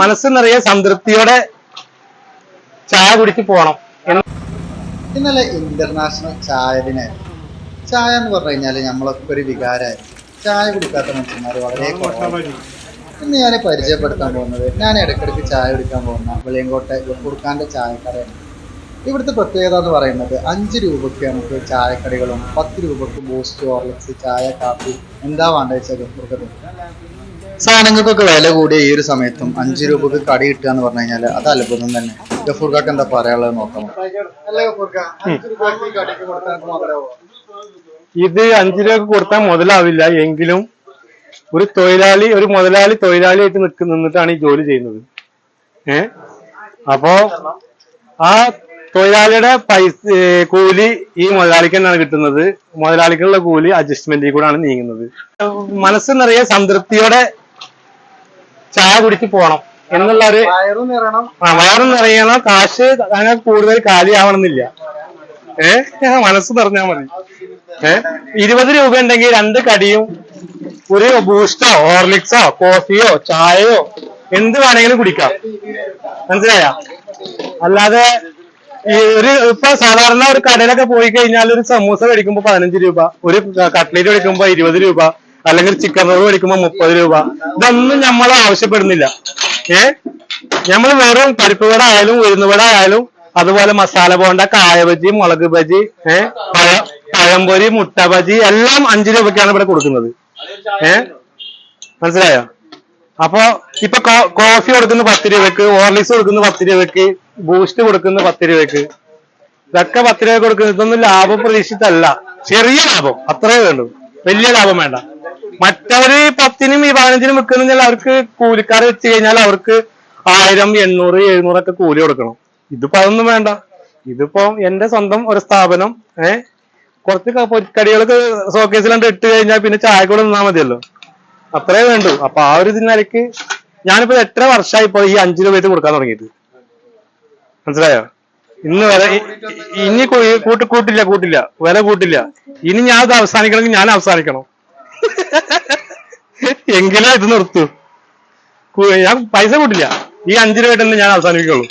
മനസ്സ് നിറയെ സംതൃപ്തിയോടെ ചായ കുടിച്ച് പോണം. ഇന്നലെ ഇന്റർനാഷണൽ ചായ ദിനായിരുന്നു. ചായ എന്ന് പറഞ്ഞു കഴിഞ്ഞാൽ നമ്മളൊക്കെ ഒരു വികാരമായിരുന്നു ചായ കുടിക്കാത്ത മനുഷ്യന്മാർ വളരെ കുറവാണ്. ഇന്ന് ഞാൻ പരിചയപ്പെടുത്താൻ പോകുന്നത് ഞാൻ ഇടയ്ക്കിടയ്ക്ക് ചായ കുടിക്കാൻ പോകുന്ന വെളിയങ്കോട്ടെ ഗഫൂർഖാന്റെ ചായക്കടയാണ്. ഇവിടുത്തെ പ്രത്യേകത എന്ന് പറയുന്നത് അഞ്ച് രൂപയ്ക്ക് നമുക്ക് ചായക്കടികളും പത്ത് രൂപയ്ക്ക് ബൂസ്റ്റ് ഹോർലിക്സ് ചായ കാപ്പി എന്താ വേണ്ടത് വെച്ചാൽ സാധനങ്ങൾക്കൊക്കെ വില കൂടിയ ഈ ഒരു സമയത്തും അഞ്ച് രൂപക്ക് കടി കിട്ടുക എന്ന് പറഞ്ഞു കഴിഞ്ഞാൽ അത് അത്ഭുതം തന്നെ. ഗഫൂർക്കാക്ക് എന്താ പറയാനുള്ളത് നോക്കാം. ഇത് അഞ്ചു രൂപ കൊടുത്താൽ മുതലാവില്ല. എങ്കിലും ഒരു തൊഴിലാളി ഒരു മുതലാളി തൊഴിലാളിയായിട്ട് നിൽക്ക് നിന്നിട്ടാണ് ഈ ജോലി ചെയ്യുന്നത്. ഏ? അപ്പോ ആ തൊഴിലാളിയുടെ പൈസ കൂലി ഈ മുതലാളിക്ക് തന്നെയാണ് കിട്ടുന്നത്. മുതലാളിക്കുള്ള കൂലി അഡ്ജസ്റ്റ്മെന്റിൽ കൂടാണ് നീങ്ങുന്നത്. മനസ്സ് നിറയെ സംതൃപ്തിയോടെ ചായ കുടിച്ച് പോണം എന്നുള്ള ഒരു വയറും നിറയണം. ആ, വയറും നിറയണം. കാശ് അങ്ങനെ കൂടുതൽ കാലിയാവണമെന്നില്ല. ഏഹ് മനസ്സ് നിറഞ്ഞാൽ മതി. ഏഹ് ഇരുപത് രൂപ ഉണ്ടെങ്കിൽ രണ്ട് കടിയും ഒരു ബൂസ്റ്റോ ഹോർലിക്സോ കോഫിയോ ചായയോ എന്ത് വേണമെങ്കിലും കുടിക്കാം. മനസ്സിലായ? അല്ലാതെ ഈ ഒരു ഇപ്പൊ സാധാരണ ഒരു കടയിലൊക്കെ പോയി കഴിഞ്ഞാൽ ഒരു സമൂസ മേടിക്കുമ്പോ പതിനഞ്ച് രൂപ ഒരു കട്ട്ലേറ്റ് മേടിക്കുമ്പോ ഇരുപത് രൂപ അല്ലെങ്കിൽ ചിക്കൻ റോൾ മേടിക്കുമ്പോ മുപ്പത് രൂപ. ഇതൊന്നും നമ്മൾ ആവശ്യപ്പെടുന്നില്ല. ഏ? നമ്മൾ വെറും പരിപ്പ് വട ആയാലും ഉഴുന്ന് വട ആയാലും അതുപോലെ മസാല ബോണ്ട കായ ബജി മുളക് ബജി ഏ? പഴ പഴംപൊരി മുട്ട ബജി എല്ലാം അഞ്ച് രൂപയ്ക്കാണ് ഇവിടെ കൊടുക്കുന്നത്. ഏ? മനസ്സിലായോ? അപ്പൊ ഇപ്പൊ കോഫി കൊടുക്കുന്ന പത്ത് രൂപക്ക് ഓർലിക്സ് കൊടുക്കുന്ന പത്ത് രൂപക്ക് ബൂസ്റ്റ് കൊടുക്കുന്ന പത്ത് രൂപക്ക് ഇതൊക്കെ പത്ത് രൂപ കൊടുക്കുന്നത് ഇതൊന്നും ലാഭം പ്രതീക്ഷിച്ചല്ല ചെറിയ ലാഭം. അത്രേ വേണ്ടു വലിയ ലാഭം വേണ്ട. മറ്റവര് പത്തിനും ഈ പതിനഞ്ചിനും വിൽക്കുന്നെങ്കിൽ അവർക്ക് കൂലിക്കാർ വെച്ച് കഴിഞ്ഞാൽ അവർക്ക് ആയിരം എണ്ണൂറ് എഴുന്നൂറൊക്കെ കൂലി കൊടുക്കണം. ഇതിപ്പോ അതൊന്നും വേണ്ട. ഇതിപ്പോ എന്റെ സ്വന്തം ഒരു സ്ഥാപനം ഏഹ് കുറച്ച് പൊരിക്കടികളൊക്കെ ഷോക്കേസിലാണ്ട് ഇട്ട് കഴിഞ്ഞാൽ പിന്നെ ചായ കൂടെ നിന്നാ മതിയല്ലോ. അത്രേ വേണ്ടു. അപ്പൊ ആ ഒരു ഇതിനിടയ്ക്ക് ഞാനിപ്പോ എത്ര വർഷമായി ഇപ്പൊ ഈ അഞ്ചു രൂപ കൊടുക്കാൻ തുടങ്ങിയിട്ട് മനസ്സിലായോ? ഇന്ന് വരെ ഇനി കൂട്ടി കൂട്ടില്ല കൂട്ടില്ല. വില കൂട്ടില്ല. ഇനി ഞാൻ അത് അവസാനിക്കണമെങ്കിൽ ഞാൻ അവസാനിക്കണം. എങ്കിലേ ഇത് നിർത്തൂ. ഞാൻ പൈസ കൂട്ടില്ല. ഈ അഞ്ചു തന്നെ ഞാൻ അവസാനിപ്പിക്കുള്ളൂ.